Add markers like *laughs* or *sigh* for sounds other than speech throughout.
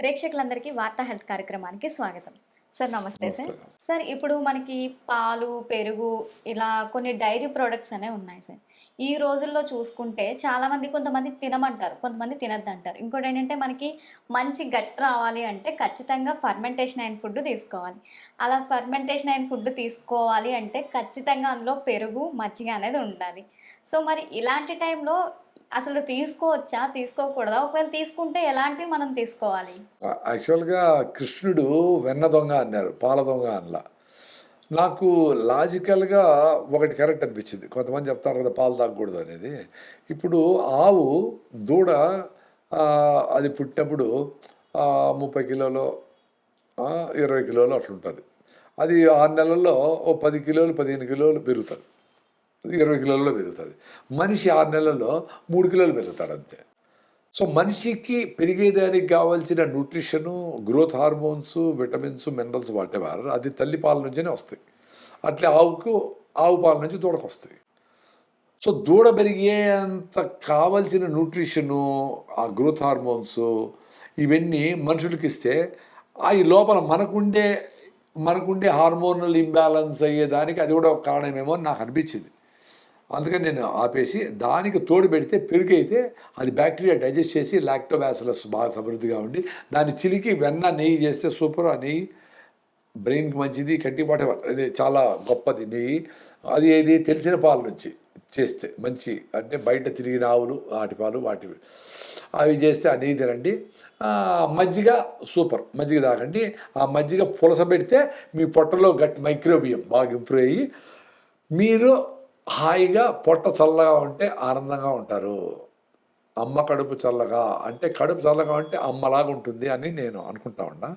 ప్రేక్షకులందరికీ వార్తా హెల్త్ కార్యక్రమానికి స్వాగతం. సార్ నమస్తే సార్. సార్ ఇప్పుడు మనకి పాలు పెరుగు ఇలా కొన్ని డైరీ ప్రోడక్ట్స్ అనేవి ఉన్నాయి సార్. ఈ రోజుల్లో చూసుకుంటే చాలా మంది కొంతమంది తినమంటారు కొంతమంది తినద్దంటారు. ఇంకోటి ఏంటంటే మనకి మంచి గట్ రావాలి అంటే ఖచ్చితంగా ఫర్మెంటేషన్ అయిన ఫుడ్ తీసుకోవాలి. అలా ఫర్మెంటేషన్ అయిన ఫుడ్ తీసుకోవాలి అంటే ఖచ్చితంగా అందులో పెరుగు మజ్జిగ అనేది ఉండాలి. సో మరి ఇలాంటి టైంలో అసలు తీసుకోవచ్చా తీసుకోకూడదా? ఒకవేళ తీసుకుంటే ఎలాంటివి మనం తీసుకోవాలి? యాక్చువల్గా కృష్ణుడు వెన్న దొంగ అన్నారు పాల దొంగ అనలా. నాకు లాజికల్గా ఒకటి కరెక్ట్ అనిపించింది. కొంతమంది చెప్తారు కదా పాలు తాగకూడదు అనేది. ఇప్పుడు ఆవు దూడ అది పుట్టినప్పుడు ముప్పై కిలోలు ఇరవై కిలోలు అట్లుంటుంది. అది ఆరు నెలల్లో ఓ పది కిలోలు పదిహేను కిలోలు పెరుగుతుంది. ఇరవై కిలోల్లో పెరుగుతుంది. మనిషి ఆరు నెలల్లో మూడు కిలోలు పెరుగుతాడు అంతే సో మనిషికి పెరిగేదానికి కావాల్సిన nutrition growth hormones vitamins minerals whatever అది తల్లి పాల నుంచినే వస్తాయి. అట్లే ఆవుకు ఆవు పాల నుంచి దూడకు వస్తాయి. సో దూడ పెరిగేంత కావలసిన న్యూట్రిషను ఆ గ్రోత్ హార్మోన్స్ ఇవన్నీ మనుషులకి ఇస్తే ఆ ఈ లోపల మనకుండే మనకుండే హార్మోనల్ ఇంబ్యాలెన్స్ అయ్యేదానికి అది కూడా ఒక కారణమేమో అని నాకు అనిపించింది. అందుకని నేను ఆపేసి దానికి తోడు పెడితే పెరుగు అయితే అది బ్యాక్టీరియా డైజెస్ట్ చేసి లాక్టోబాసిలస్ బాగా సమృద్ధిగా ఉండి దాన్ని చిలికి వెన్న నెయ్యి చేస్తే సూపర్. ఆ నెయ్యి బ్రెయిన్కి మంచిది కంటి వాటెవర్ చాలా గొప్పది నెయ్యి. అది ఏది తెలిసిన పాల నుంచి చేస్తే మంచి అంటే బయట తిరిగిన ఆవులు వాటి పాలు వాటి అవి చేస్తే ఆ నెయ్యి తినండి. మజ్జిగ సూపర్. మజ్జిగ తాగండి. ఆ మజ్జిగ పులస పెడితే మీ పొట్టలో గట్టి మైక్రోబియం బాగా ఇంప్రూవ్ అయ్యి మీరు హాయిగా పొట్ట చల్లగా ఉంటే ఆనందంగా ఉంటారు. అమ్మ కడుపు చల్లగా అంటే కడుపు చల్లగా ఉంటే అమ్మలాగా ఉంటుంది అని నేను అనుకుంటా ఉన్నా.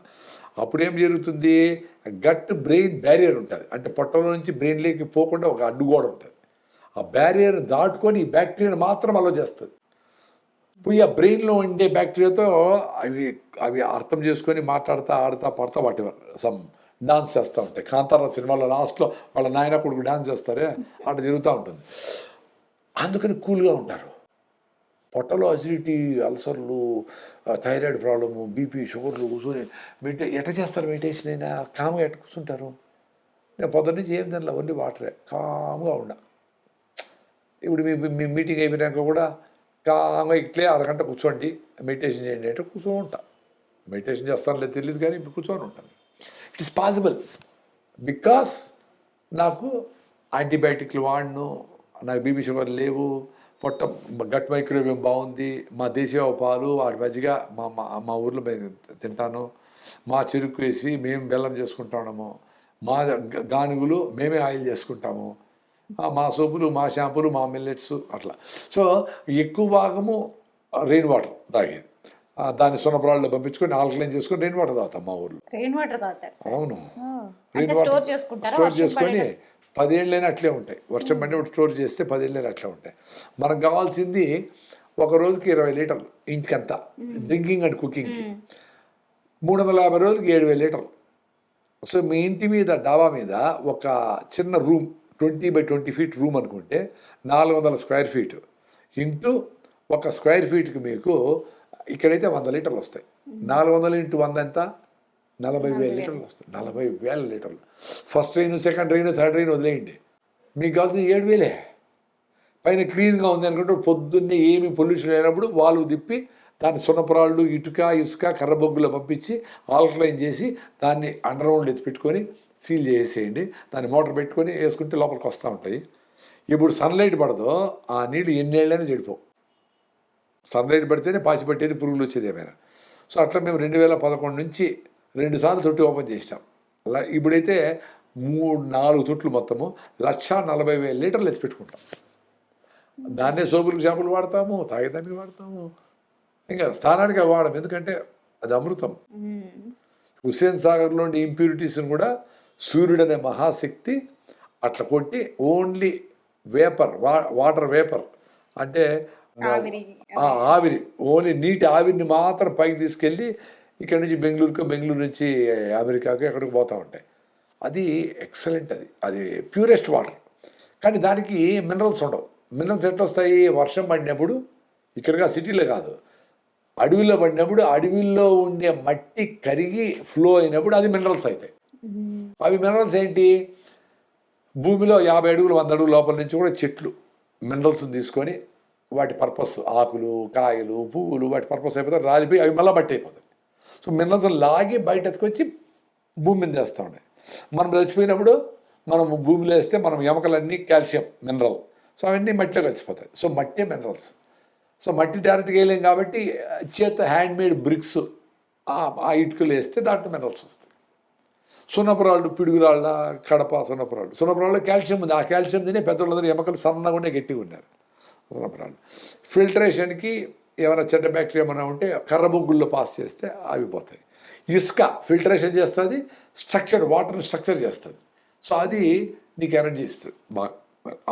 అప్పుడు ఏం జరుగుతుంది? గట్ బ్రెయిన్ బ్యారియర్ ఉంటుంది. అంటే పొట్టలో నుంచి బ్రెయిన్లోకి పోకుండా ఒక అడ్డుగోడ ఉంటుంది. ఆ బ్యారియర్ దాటుకొని ఈ బ్యాక్టీరియాని మాత్రం అలో చేస్తుంది. పోయి ఆ బ్రెయిన్లో ఉండే బ్యాక్టీరియాతో అవి అవి అర్థం చేసుకొని మాట్లాడుతూ ఆడతా పడతా వాటి సమ్ డాన్స్ చేస్తూ ఉంటాయి. కాంతారావు సినిమాలో లాస్ట్లో వాళ్ళ నాయన కొడుకు డాన్స్ చేస్తారే అట్లా తిరుగుతూ ఉంటుంది. అందుకని కూల్గా ఉంటారు. పొట్టలో అసిడిటీ అల్సర్లు థైరాయిడ్ ప్రాబ్లము బీపీ షుగర్లు కూర్చొని మెడి ఎట చేస్తారు మెడిటేషన్ అయినా కామ్గా ఎట్ట కూర్చుంటారు? నేను పొద్దున్న నుంచి ఏం తినలే ఓన్లీ వాటరే. కామ్గా ఉన్నా ఇప్పుడు మీ మీ మీటింగ్ అయిపోయినాక కూడా కామ్గా ఇట్లే అరగంట కూర్చోండి. మెడిటేషన్ చేయండి అంటే కూర్చొని ఉంటా. మెడిటేషన్ చేస్తానులే తెలియదు కానీ ఇప్పుడు కూర్చొని ఉంటాను. ఇట్ ఇస్ పాసిబుల్ బికాస్ నాకు యాంటీబయాటిక్లు వాడను నాకు బీపీ షుగర్ లేవు పొట్ట గట్ మైక్రోవేవ్ బాగుంది మా దేశీయ పాలు వాటి మధ్యగా మా మా మా ఊర్లో మేము తింటాను. మా చెరుకు వేసి మేము బెల్లం చేసుకుంటాము. మా గానుగులు మేమే ఆయిల్ చేసుకుంటాము. మా సోపులు మా షాంపూలు మా మిల్లెట్స్ అట్లా. సో ఎక్కువ భాగము రెయిన్ వాటర్ తాగేది. దాన్ని సున్నబ్రాళ్ళలో పంపించుకొని ఆల్కలైన్ చేసుకొని రెయిన్ వాటర్ తాగుతాం మా ఊర్లో. రెయిన్ వాటర్ అవును. అంటే water స్టోర్ చేసుకొని? పదేళ్ళైనా అట్లే ఉంటాయి. వర్షం పడినప్పుడు స్టోర్ చేస్తే పదేళ్ళైనా అట్లే ఉంటాయి. మనకు కావాల్సింది ఒక రోజుకి ఇరవై లీటర్లు ఇంటికంతా. Drinking and కుకింగ్కి. మ్మ్. మూడు వందల యాభై రోజులకి ఏడు వేల లీటర్లు. సో మీ ఇంటి మీద డాబా మీద ఒక చిన్న room twenty by twenty feet room అనుకుంటే నాలుగు వందల స్క్వేర్ ఫీట్. ఇంటూ ఒక స్క్వేర్ ఫీట్కి మీకు ఇక్కడైతే వంద లీటర్లు వస్తాయి. నాలుగు వందలు ఇంటూ వంద ఎంత? నలభై వేల లీటర్లు వస్తాయి. నలభై వేల లీటర్లు. First train second train third train వదిలేయండి. మీకు కావాల్సింది ఏడు వేలే. పైన క్లీన్గా ఉంది అనుకుంటే పొద్దున్నే ఏమి పొల్యూషన్ లేనప్పుడు వాళ్ళు తిప్పి దాన్ని సున్నపురాళ్ళు ఇటుక ఇసుక కర్రబొగ్గులో పంపించి ఆల్కలైన్ చేసి దాన్ని అండర్ గ్రౌండ్ ఎత్తి పెట్టుకొని సీల్ చేసేయండి. దాన్ని మోటార్ పెట్టుకొని వేసుకుంటే లోపలికి వస్తూ ఉంటాయి. ఇప్పుడు సన్లైట్ పడదో ఆ నీళ్ళు ఎన్నేళ్ళైనా చెడిపోవు. సన్లైట్ పడితేనే పాచి పట్టేది పురుగులు వచ్చేది ఏమైనా. సో అట్లా మేము రెండు వేల పదకొండు నుంచి రెండు సార్లు తొట్టి ఓపెన్ చేసినాం. అలా ఇప్పుడైతే మూడు నాలుగు తొట్లు మొత్తము లక్ష నలభై వేల లీటర్లు ఎత్తి పెట్టుకుంటాం. దాన్నే సోపులకు షాంపులు వాడతాము తాగేదానికి వాడతాము. ఇంకా స్థానానికి అవి వాడము ఎందుకంటే అది అమృతం. హుస్సేన్ సాగర్లోని ఇంప్యూరిటీస్ని కూడా సూర్యుడు అనే మహాశక్తి అట్లా కొట్టి ఓన్లీ వేపర్ వా వాటర్ వేపర్. అంటే ఆవిరి ఓన్లీ నీటి ఆవిరిని మాత్రం పైకి తీసుకెళ్ళి ఇక్కడ నుంచి బెంగళూరుకు బెంగళూరు నుంచి అమెరికాకు ఎక్కడికి పోతూ ఉంటాయి. అది ఎక్సలెంట్ అది. అది ప్యూరెస్ట్ వాటర్. కానీ దానికి మినరల్స్ ఉండవు. మినరల్స్ ఎట్లా వస్తాయి వర్షం పడినప్పుడు ఇక్కడగా సిటీలో కాదు. అడవిలో పడినప్పుడు అడవిలో ఉండే మట్టి కరిగి ఫ్లో అయినప్పుడు అది మినరల్స్ అవుతాయి. అవి మినరల్స్ ఏంటి? భూమిలో యాభై అడుగులు వంద అడుగుల లోపల నుంచి కూడా చెట్లు మినరల్స్ తీసుకొని వాటి పర్పస్ ఆకులు కాయలు పువ్వులు వాటి పర్పస్ అయిపోతాయి రాలిపోయి అవి మళ్ళీ బట్టి అయిపోతాయి. సో మినరల్స్ లాగి బయట ఎత్తుకొచ్చి భూమి మీద వేస్తూ ఉన్నాయి మనం చచ్చిపోయినప్పుడు మనం భూమిలో వేస్తే మనం ఎముకలన్నీ కాల్షియం మినరల్. సో అవన్నీ మట్టిలో కలిసిపోతాయి. సో మట్టి మినరల్స్. సో మట్టి డైరెక్ట్గా వేయలేం కాబట్టి చేత హ్యాండ్ మేడ్ బ్రిక్స్ ఆ ఇటుకలు వేస్తే దాంట్లో మినరల్స్ వస్తాయి. సున్నపురాళ్ళు పిడుగురాళ్ళ కడప సున్నపురాళ్ళు. సున్నపురాళ్ళు కాల్షియం ఉంది. ఆ కాల్షియం తినే పెద్దవాళ్ళందరూ ఎమకలు సన్నగా ఉండే గట్టిగా ఉన్నారు. సున్నపురాళ్ళు ఫిల్టరేషన్కి ఏమైనా చెడ్డ బ్యాక్టీరియా ఏమైనా ఉంటే కర్ర బొగ్గుల్లో పాస్ చేస్తే అవి పోతాయి. ఇసుక ఫిల్టరేషన్ చేస్తుంది స్ట్రక్చర్ వాటర్ని స్ట్రక్చర్ చేస్తుంది. సో అది నీకు ఎనర్జీ ఇస్తుంది. బాగా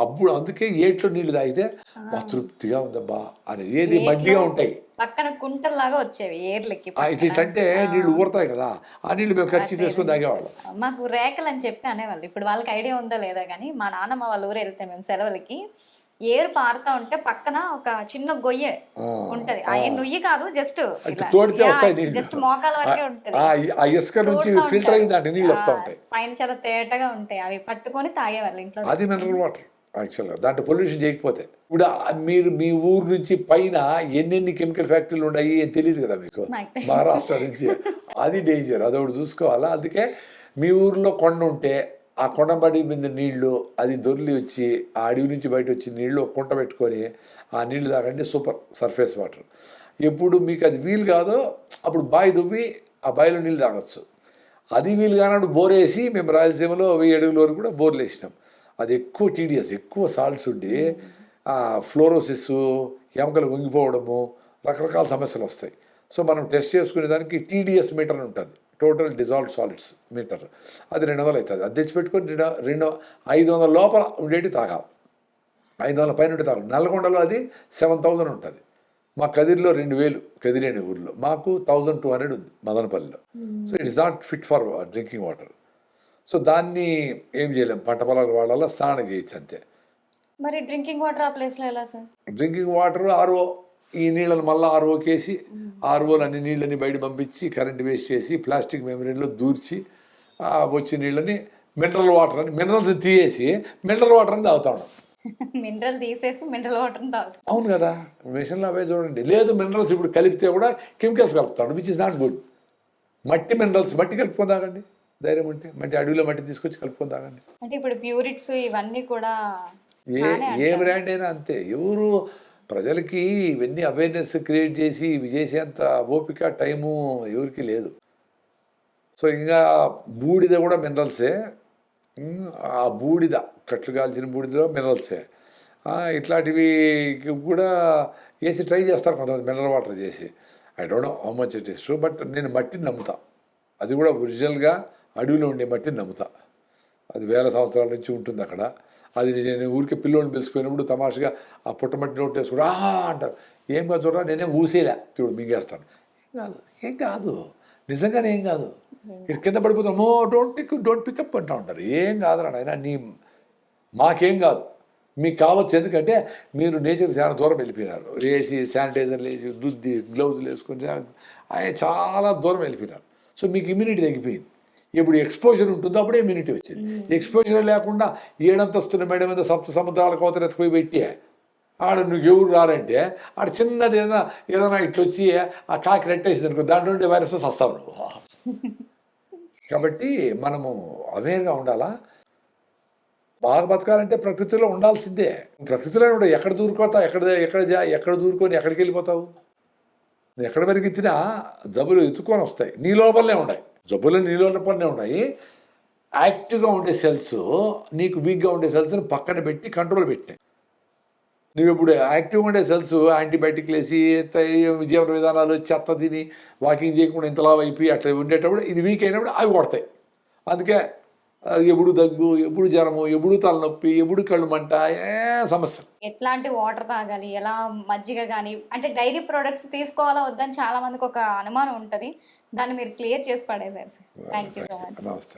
అప్పుడు అందుకే ఏట్లో నీళ్ళు తాగితే బా తృప్తిగా ఉందబ్బా అనేది ఏది మడ్డిగా ఉంటాయి. పక్కన కుంటల్లాగా వచ్చేవి ఏర్లకి ఆ ఇటు ఇటు అంటే నీళ్ళు ఊరుతాయి కదా. ఆ నీళ్ళు మేము ఖర్చు వేసుకొని తాగేవాళ్ళం. మాకు రేకలు అని చెప్పి అనేవాళ్ళు. ఇప్పుడు వాళ్ళకి ఐడియా ఉందో లేదా కానీ మా నాన్నమ్మ వాళ్ళ ఊరు వెళ్తే మేము సెలవులకి ఏరు పారుతా ఉంటే పక్కన ఒక చిన్న గొయ్యె ఉంటది. ఆ. నుయ్యి కాదు జస్ట్. జస్ట్ మోకాల వరకే ఉంటది. ఆ ఇసుక నుంచి నీళ్ళు వస్తూ ఉంటాయి. పైన చాలా తేటగా ఉంటాయి. అవి పట్టుకొని తాగేవాళ్ళు ఇంట్లో. అది మినరల్ వాటర్ యాక్చువల్గా దాంట్లో పొల్యూషన్ చేయకపోతే. ఇప్పుడు మీరు మీ ఊరు నుంచి పైన ఎన్నెన్ని కెమికల్ ఫ్యాక్టరీలు ఉన్నాయి అని తెలియదు కదా మీకు. మహారాష్ట్ర నుంచి. అది డేంజర్ అదొకటి చూసుకోవాలా? అందుకే మీ ఊర్లో కొండ ఉంటే ఆ కొండబడి మీద నీళ్ళు అది దొర్లి వచ్చి ఆ అడవి నుంచి బయట వచ్చి నీళ్ళు కుంట పెట్టుకొని ఆ నీళ్ళు తాగండి సూపర్ సర్ఫేస్ వాటర్. ఎప్పుడు మీకు అది వీలు కాదో అప్పుడు బావి దువ్వి ఆ బావిలో నీళ్ళు తాగొచ్చు. అది వీలు కానప్పుడు బోర్ వేసి మేము రాయలసీమలో వెయ్యి అడుగుల వరకు కూడా బోర్లు వేసినాం. అది ఎక్కువ టీడీఎస్ ఎక్కువ సాల్ట్స్ ఉండి ఫ్లోరోసిస్ ఎముకలు వంగిపోవడము రకరకాల సమస్యలు వస్తాయి. సో మనం టెస్ట్ చేసుకునే దానికి టీడీఎస్ మీటర్ అని ఉంటుంది. టోటల్ డిజాల్వ్ సాలిడ్స్ మీటర్ అది రెండు వందలు అవుతుంది. అది తెచ్చిపెట్టుకొని రెండు రెండు ఐదు వందల లోపల ఉండేటి తాగాలి. ఐదు వందల పైన ఉంటే తాగాలి. నల్గొండలో అది సెవెన్ థౌజండ్ ఉంటుంది. మా కదిరిలో రెండు వేలు కదిరి అనే ఊర్లో. మాకు థౌజండ్ టూ హండ్రెడ్ ఉంది మదనపల్లిలో. So it is not fit for drinking water so దాన్ని ఏం చేయలేం. పంట పొలాలు వాడాలా స్నానం చేయొచ్చు అంతే మరి డ్రింకింగ్ వాటర్ ఆ ప్లేస్లో ఎలా సార్? డ్రింకింగ్ వాటర్ ఆర్ఓ ఈ నీళ్ళని మళ్ళీ ఆర్ఓకి వేసి ఆర్ఓలు అన్ని నీళ్ళని బయట పంపించి కరెంట్ వేస్ట్ చేసి ప్లాస్టిక్ మెమరీలో దూర్చి వచ్చే నీళ్ళని మినరల్ వాటర్ అని మినరల్స్ తీసేసి మినరల్ వాటర్ అని తాగుతా ఉన్నాం. *laughs* మినరల్ తీసేసి మినరల్ వాటర్ తాగుతాం. అవును కదా మిషన్లో అవే చూడండి. లేదు మినరల్స్ ఇప్పుడు కలిపితే కూడా కెమికల్స్ కలుపుతాడు విచ్ ఇస్ నాట్ గుడ్ మట్టి మినరల్స్ మట్టి కలుపుకొని తాగండి. ధైర్యం ఉంటే మట్టి అడవిలో మట్టి తీసుకొచ్చి కలుపుకొని తాగండి. అంటే ఇప్పుడు ప్యూరిట్స్ ఇవన్నీ కూడా ఏ ఏ. బ్రాండ్ అయినా అంతే. ఎవరు ప్రజలకి ఇవన్నీ అవేర్నెస్ క్రియేట్ చేసి ఇవి చేసేంత ఓపిక టైము ఎవరికి లేదు. సో ఇంకా బూడిద కూడా మినరల్సే ఆ బూడిద కట్లు కాల్చిన బూడిదలో మినరల్సే ఇట్లాంటివి కూడా వేసి ట్రై చేస్తారు కొంతమంది మినరల్ వాటర్ చేసి. I don't know how much it is true but నేను మట్టిని నమ్ముతా. అది కూడా ఒరిజినల్గా అడవిలో ఉండే మట్టిని నమ్ముతా. అది వేల సంవత్సరాల నుంచి ఉంటుంది అక్కడ. అది నేను ఊరికే పిల్లోని పిలిచిపోయినప్పుడు తమాషగా ఆ పుట్టమట్టి నోట్ వేసుకుని ఆహా అంటారు. ఏం కాదు చూడరా నేనేం ఊసేలే. చూడు మింగేస్తాను. ఏం కాదు ఏం కాదు. నిజంగానే ఏం కాదు. ఇక్కడ కింద పడిపోతాం ఓ don't pick don't pick up అంటూ ఉంటారు. ఏం కాదురా నాయన నీ మాకేం కాదు. మీకు కావచ్చు ఎందుకంటే మీరు నేచర్ చాలా దూరం వెళ్ళిపోయినారు. వేసి శానిటైజర్లు వేసి దుద్ది గ్లౌజులు వేసుకుని ఆయన చాలా దూరం వెళ్ళిపోయినారు. సో మీకు ఇమ్యూనిటీ తగ్గిపోయింది. ఇప్పుడు ఎక్స్పోజర్ ఉంటుందో అప్పుడే ఇమ్యూనిటీ వచ్చింది. ఎక్స్పోజర్ లేకుండా ఏడంతస్తున్న మేడ మీద సప్త సముద్రాల కోతలు ఎత్తుకుపోయి పెట్టి ఆడ నువ్వు ఎవరు రారంటే ఆడ చిన్నది ఏదైనా ఏదైనా ఇట్లా వచ్చి ఆ కాకి రెట్టేసింది అనుకో దాంట్లో ఉండే వైరస్ వస్తావు నువ్వు. కాబట్టి మనము అవేర్గా ఉండాలా? బాగా బతకాలంటే ప్రకృతిలో ఉండాల్సిందే. ప్రకృతిలో ఉండే ఎక్కడ దూరుకోతావు? ఎక్కడ ఎక్కడ జా- ఎక్కడ దూరుకొని ఎక్కడికి వెళ్ళిపోతావు? నువ్వు ఎక్కడ పెరిగిచ్చినా జబ్బులు ఎత్తుకొని వస్తాయి. నీ లోపలనే ఉన్నాయి జబ్బులు నీ ఉన్నాయి. యాక్టివ్గా ఉండే సెల్స్ నీకు వీక్గా ఉండే సెల్స్ని పక్కన పెట్టి కంట్రోల్ పెట్టినాయి. నువ్వు ఇప్పుడు యాక్టివ్గా ఉండే సెల్స్ యాంటీబయాటిక్లు వేసి త- జీవన విధానాలు చెత్త తిని వాకింగ్ చేయకుండా ఇంతలా అయిపోయి అట్లా ఉండేటప్పుడు ఇది వీక్ అయినప్పుడు అవి కొడతాయి. అందుకే ఎప్పుడు దగ్గు ఎప్పుడు జ్వరము ఎప్పుడు తలనొప్పి ఎప్పుడు కళ్ళు మంట ఏ సమస్య. ఎట్లాంటి వాటర్ తాగాలి ఎలా మజ్జిగ కానీ అంటే డైరీ ప్రొడక్ట్స్ తీసుకోవాలా వద్దని చాలా మందికి ఒక అనుమానం ఉంటుంది. దాన్ని మీరు క్లియర్ చేసి పడేశారు sir. Thank you so much